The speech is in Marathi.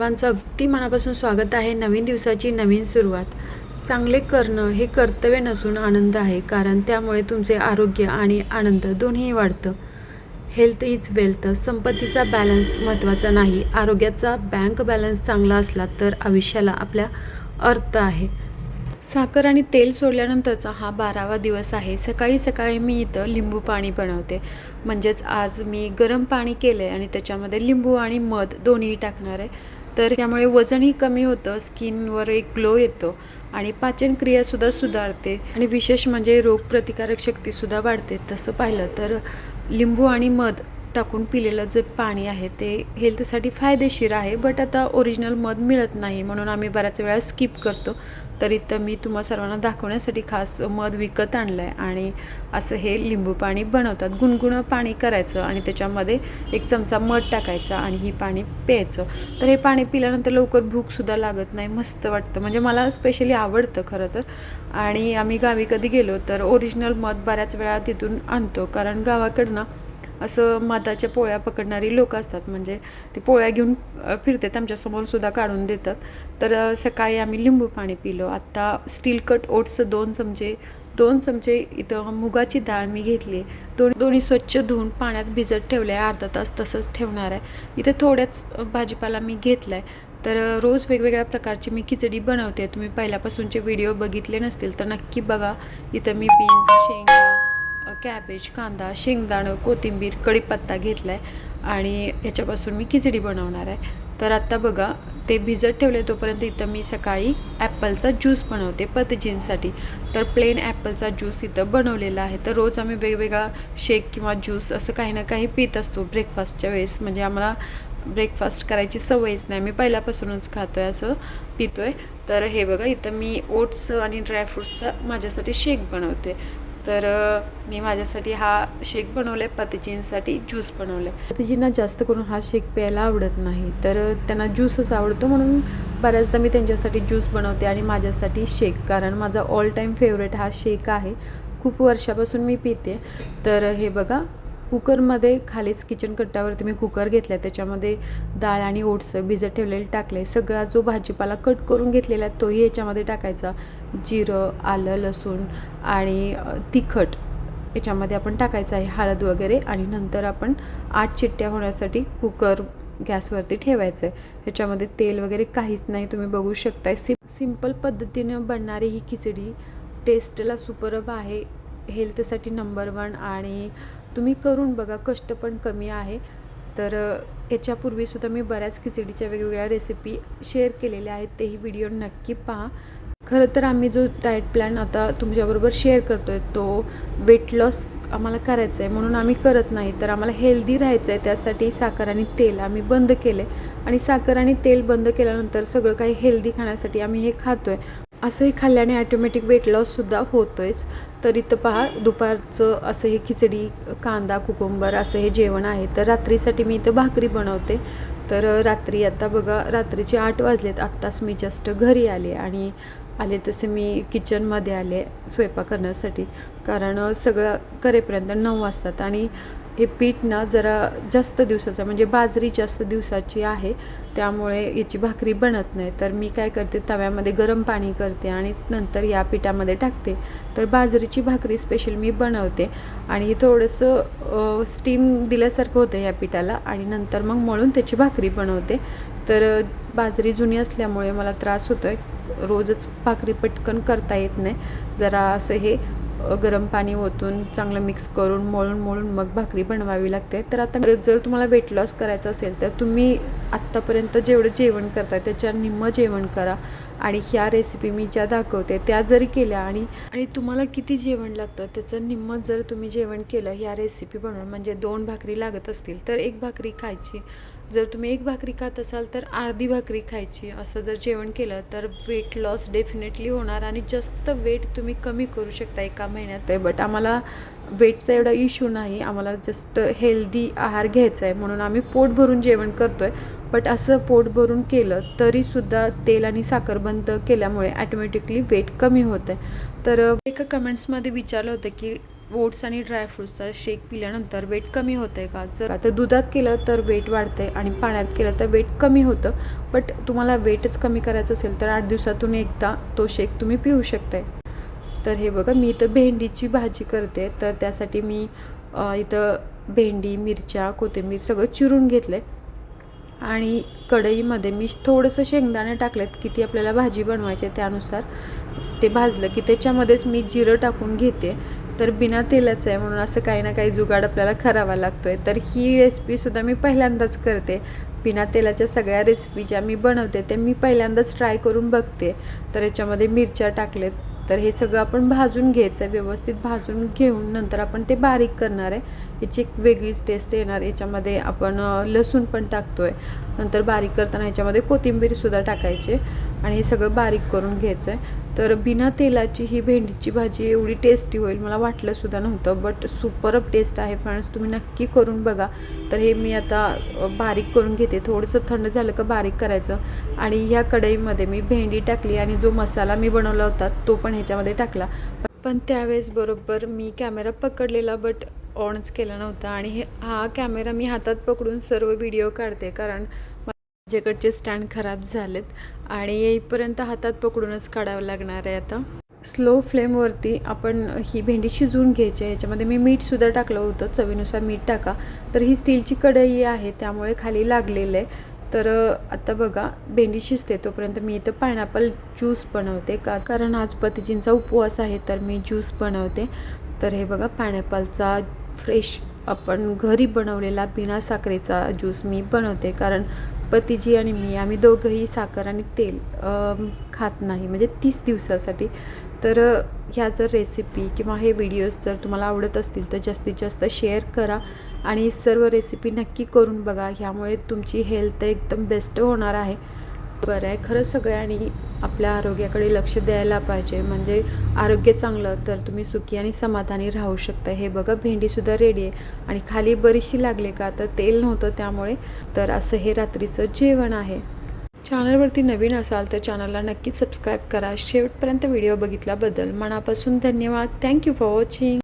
सर्वांचं अगदी मनापासून स्वागत आहे नवीन दिवसाची नवीन सुरुवात. चांगले करणं हे कर्तव्य नसून आनंद आहे कारण त्यामुळे तुमचे आरोग्य आणि आनंद दोन्ही वाढतं. हेल्थ इज वेल्थ संपत्तीचा बॅलन्स महत्त्वाचा नाही. आरोग्याचा बँक बॅलन्स चांगला असला तर आयुष्याला आपल्या अर्थ आहे. साखर आणि तेल सोडल्यानंतरचा हा बारावा दिवस आहे. सकाळी सकाळी मी इथं लिंबू पाणी बनवते. म्हणजेच आज मी गरम पाणी केलं आहे आणि त्याच्यामध्ये लिंबू आणि मध दोन्ही टाकणार आहे. तर त्यामुळे वजनही कमी होतं स्किनवर एक ग्लो येतो आणि पाचनक्रियासुद्धा सुधारते आणि विशेष म्हणजे रोगप्रतिकारक शक्तीसुद्धा वाढते. तसं पाहिलं तर लिंबू आणि मध टाकून पिलेलं जे पाणी आहे ते हेल्थसाठी फायदेशीर आहे बट आता ओरिजिनल मध मिळत नाही म्हणून आम्ही बऱ्याच वेळा स्किप करतो. तर इथं मी तुम्हा सर्वांना दाखवण्यासाठी खास मध विकत आणलं आहे आणि असं हे लिंबू पाणी बनवतात. गुणगुणं पाणी करायचं आणि त्याच्यामध्ये एक चमचा मध टाकायचा आणि ही पाणी प्यायचं. तर हे पाणी पिल्यानंतर लवकर भूकसुद्धा लागत नाही मस्त वाटतं. म्हणजे मला स्पेशली आवडतं खरं तर. आणि आम्ही गावी कधी गेलो तर ओरिजिनल मध बऱ्याच वेळा तिथून आणतो. कारण गावाकडनं असं मधाच्या पोळ्या पकडणारी लोक असतात. म्हणजे ते पोळ्या घेऊन फिरतात. आमच्यासमोर सुद्धा काढून देतात. तर सकाळी आम्ही लिंबू पाणी पिलो. आत्ता स्टील कट ओट्स दोन चमचे दोन चमचे इथं मुगाची डाळ मी घेतली दोन दोन्ही स्वच्छ धुवून पाण्यात भिजत ठेवले आहे अर्धा तास तसंच ठेवणार आहे. इथे थोड्याच भाजीपाला मी घेतला आहे तर रोज वेगवेगळ्या प्रकारची मी खिचडी बनवते. तुम्ही पहिल्यापासूनचे व्हिडिओ बघितले नसतील तर नक्की बघा. इथं मी बीन्स शेंगा कॅबेज कांदा शेंगदाणं कोथिंबीर कढीपत्ता घेतला आहे आणि ह्याच्यापासून मी खिचडी बनवणार आहे. तर आत्ता बघा ते भिजत ठेवले तोपर्यंत इथं मी सकाळी ॲपलचा ज्यूस बनवते पतजींसाठी. तर प्लेन ॲपलचा ज्यूस इथं बनवलेला आहे. तर रोज आम्ही वेगवेगळा शेक किंवा ज्यूस असं काही ना काही पित असतो ब्रेकफास्टच्या वेळेस. म्हणजे आम्हाला ब्रेकफास्ट करायची सवयच नाही. मी पहिल्यापासूनच खातो आहे असं पितो आहे तर हे बघा इथं मी ओट्स आणि ड्रायफ्रूट्सचा माझ्यासाठी शेक बनवते. तर मी माझ्यासाठी हा शेक बनवला आहे पतिजींसाठी ज्यूस बनवलं आहे पतिजींना जास्त करून हा शेक प्यायला आवडत नाही. तर त्यांना ज्यूसच आवडतो म्हणून बऱ्याचदा मी त्यांच्यासाठी ज्यूस बनवते आणि माझ्यासाठी शेक. कारण माझा ऑल टाईम फेवरेट हा शेक आहे. खूप वर्षापासून मी पिते. तर हे बघा कुकरमध्ये खालीच किचन कट्ट्यावरती मी कुकर घेतला आहे त्याच्यामध्ये डाळ आणि ओट्स भिजत ठेवलेले टाकले सगळा जो भाजीपाला कट करून घेतलेला आहे तोही याच्यामध्ये टाकायचा. जिरं आलं लसूण आणि तिखट याच्यामध्ये आपण टाकायचं आहे. हळद वगैरे आणि नंतर आपण आठ चिट्ट्या होण्यासाठी कुकर गॅसवरती ठेवायचं आहे. ह्याच्यामध्ये तेल वगैरे काहीच नाही. तुम्ही बघू शकताय. सिम सिंपल पद्धतीनं बनणारी ही खिचडी टेस्टला सुपरब आहे. हेल्थसाठी नंबर वन आणि तुम्ही करून बघा कष्ट पण कमी आहे. तर याच्यापूर्वीसुद्धा मी बऱ्याच खिचडीच्या वेगवेगळ्या रेसिपी शेअर केलेल्या आहेत. तेही व्हिडिओ नक्की पहा. खरं तर आम्ही जो डाएट प्लॅन आता तुमच्याबरोबर शेअर करतो आहे तो वेट लॉस आम्हाला करायचं आहे म्हणून आम्ही करत नाही तर आम्हाला हेल्दी राहायचं आहे त्यासाठी साखर आणि तेल आम्ही बंद केले आणि साखर आणि तेल बंद केल्यानंतर सगळं काही हेल्दी खाण्यासाठी आम्ही हे खातो आहे असंही खाल्ल्याने ॲटोमॅटिक वेट लॉससुद्धा होतो आहेच तर इथं पहा दुपारचं असं हे खिचडी कांदा कुकुंबर असं हे जेवण आहे. तर रात्रीसाठी मी इथं भाकरी बनवते. तर रात्री आता बघा रात्रीचे आठ वाजलेत. आत्ताच मी जस्ट घरी आले आणि आले तसे मी किचनमध्ये आले स्वयंपाक करण्यासाठी. कारण सगळं करेपर्यंत नऊ वाजतात आणि हे पीठ ना जरा जास्त दिवसाचं म्हणजे बाजरी जास्त दिवसाची आहे त्यामुळे याची भाकरी बनत नाही. तर मी काय करते तव्यामध्ये गरम पाणी करते आणि नंतर या पिठामध्ये टाकते. तर बाजरीची भाकरी स्पेशल मी बनवते आणि हे थोडंसं स्टीम दिल्यासारखं होतं या पिठाला आणि नंतर मग मळून त्याची भाकरी बनवते. तर बाजरी जुनी असल्यामुळे मला त्रास होतो आहे रोजच भाकरी पटकन करता येत नाही. जरा असं हे गरम पाणी ओतून चांगलं मिक्स करून मळून मळून मग भाकरी बनवावी लागते. तर आता जर तुम्हाला वेट लॉस करायचं असेल तर तुम्ही आत्तापर्यंत जेवढं जेवण करताय त्याच्या निम्मं जेवण करा. आणि ह्या रेसिपी मी ज्या दाखवते त्या जरी केल्या आणि आणि तुम्हाला किती जेवण लागतं? त्याचं निम्म जर तुम्ही जेवण केलं ह्या रेसिपी बनवून म्हणजे दोन भाकरी लागत असतील तर एक भाकरी खायची. जर तुम्ही एक भाकरी खात असाल तर अर्धी भाकरी खायची. असं जर जेवण केलं तर वेट लॉस डेफिनेटली होणार आणि जास्त वेट तुम्ही कमी करू शकता एका महिन्यात. बट आम्हाला वेटचा एवढा इश्यू नाही. आम्हाला जस्ट हेल्दी आहार घ्यायचा आहे. म्हणून आम्ही पोट भरून जेवण करतो आहे बट असं पोट भरून केलं तरीसुद्धा तेल आणि साखर बंद केल्यामुळे ॲटोमॅटिकली वेट कमी होतं आहे तर एका कमेंट्समध्ये विचारलं होतं की ओट्स आणि ड्रायफ्रूट्सचा शेक पिल्यानंतर वेट कमी होतं आहे का? जर आता दुधात केलं तर वेट वाढते आहे आणि पाण्यात केलं तर वेट कमी होतं. बट तुम्हाला वेटच कमी करायचं असेल तर आठ दिवसातून एकदा तो शेक तुम्ही पिऊ शकताय. तर हे बघा मी इथं भेंडीची भाजी करते. तर त्यासाठी मी इथं भेंडी मिरच्या कोथिंबीर सगळं चिरून घेतलं आहे आणि कढईमध्ये मी थोडंसं शेंगदाणे टाकलेत किती आपल्याला भाजी बनवायची आहे त्यानुसार. ते भाजलं की त्याच्यामध्येच मी जिरं टाकून घेते. तर बिना तेलाचं आहे म्हणून असं काही ना काही जुगाड आपल्याला करावा लागतो आहे तर ही रेसिपीसुद्धा मी पहिल्यांदाच करते. बिना तेलाच्या सगळ्या रेसिपी ज्या मी बनवते ते मी पहिल्यांदाच ट्राय करून बघते. तर याच्यामध्ये मिरच्या टाकलेत तर हे सगळं आपण भाजून घ्यायचं आहे. व्यवस्थित भाजून घेऊन नंतर आपण ते बारीक करणार आहे. याची एक वेगळीच टेस्ट येणार याच्यामध्ये आपण लसूण पण टाकतो आहे नंतर बारीक करताना ह्याच्यामध्ये कोथिंबीरसुद्धा टाकायची. आणि हे सगळं बारीक करून घ्यायचं आहे तर बिना तेलाची ही भेंडीची भाजी एवढी टेस्टी होईल मला वाटलंसुद्धा नव्हतं बट सुपरब टेस्ट आहे फ्रेंड्स तुम्ही नक्की करून बघा. तर हे मी आता बारीक करून घेते. थोडंसं थंड झालं का बारीक करायचं. आणि ह्या कढईमध्ये मी भेंडी टाकली आणि जो मसाला मी बनवला होता तो पण ह्याच्यामध्ये टाकला. पण त्यावेळेस बरोबर मी कॅमेरा पकडलेला बट ऑनच केला नव्हता. आणि हे हा कॅमेरा मी हातात पकडून सर्व व्हिडिओ काढते कारण माझ्याकडचे स्टँड खराब झालेत आणि येईपर्यंत हातात पकडूनच काढावं लागणार आहे आता. स्लो फ्लेमवरती आपण ही भेंडी शिजवून घ्यायची आहे. याच्यामध्ये मी मीठसुद्धा टाकलं होतं. चवीनुसार मीठ टाका. तर ही स्टीलची कढई आहे त्यामुळे खाली लागलेलं आहे. तर आता बघा भेंडी शिजते तोपर्यंत मी इथं पायनॅपल ज्यूस बनवते. का कारण आज पतीजींचा उपवास आहे तर मी ज्यूस बनवते. तर हे बघा पायनॅपलचा फ्रेश आपण घरी बनवलेला बिना साखरेचा ज्यूस मी बनवते. कारण पतीजी आणि मी आम्ही दोघंही साखर आणि तेल खात नाही म्हणजे तीस दिवसासाठी. तर ह्या जर रेसिपी किंवा हे व्हिडिओज जर तुम्हाला आवडत असतील तर जास्तीत जास्त शेअर करा आणि सर्व रेसिपी नक्की करून बघा. ह्यामुळे तुमची हेल्थ एकदम बेस्ट होणार आहे. बरं आहे. खरंच सगळ्यांनी आपल्या आरोग्याकडे लक्ष द्यायला पाहिजे. म्हणजे आरोग्य चांगलं तर तुम्ही सुखी आणि समाधानी राहू शकता. हे बघा भेंडीसुद्धा रेडी आहे. आणि खाली बरीचशी लागले का? तर तेल नव्हतं त्यामुळे. तर असं हे रात्रीचं जेवण आहे. चॅनलवरती नवीन असाल तर चॅनलला नक्की सबस्क्राईब करा. शेवटपर्यंत व्हिडिओ बघितल्याबद्दल मनापासून धन्यवाद. Thank you for watching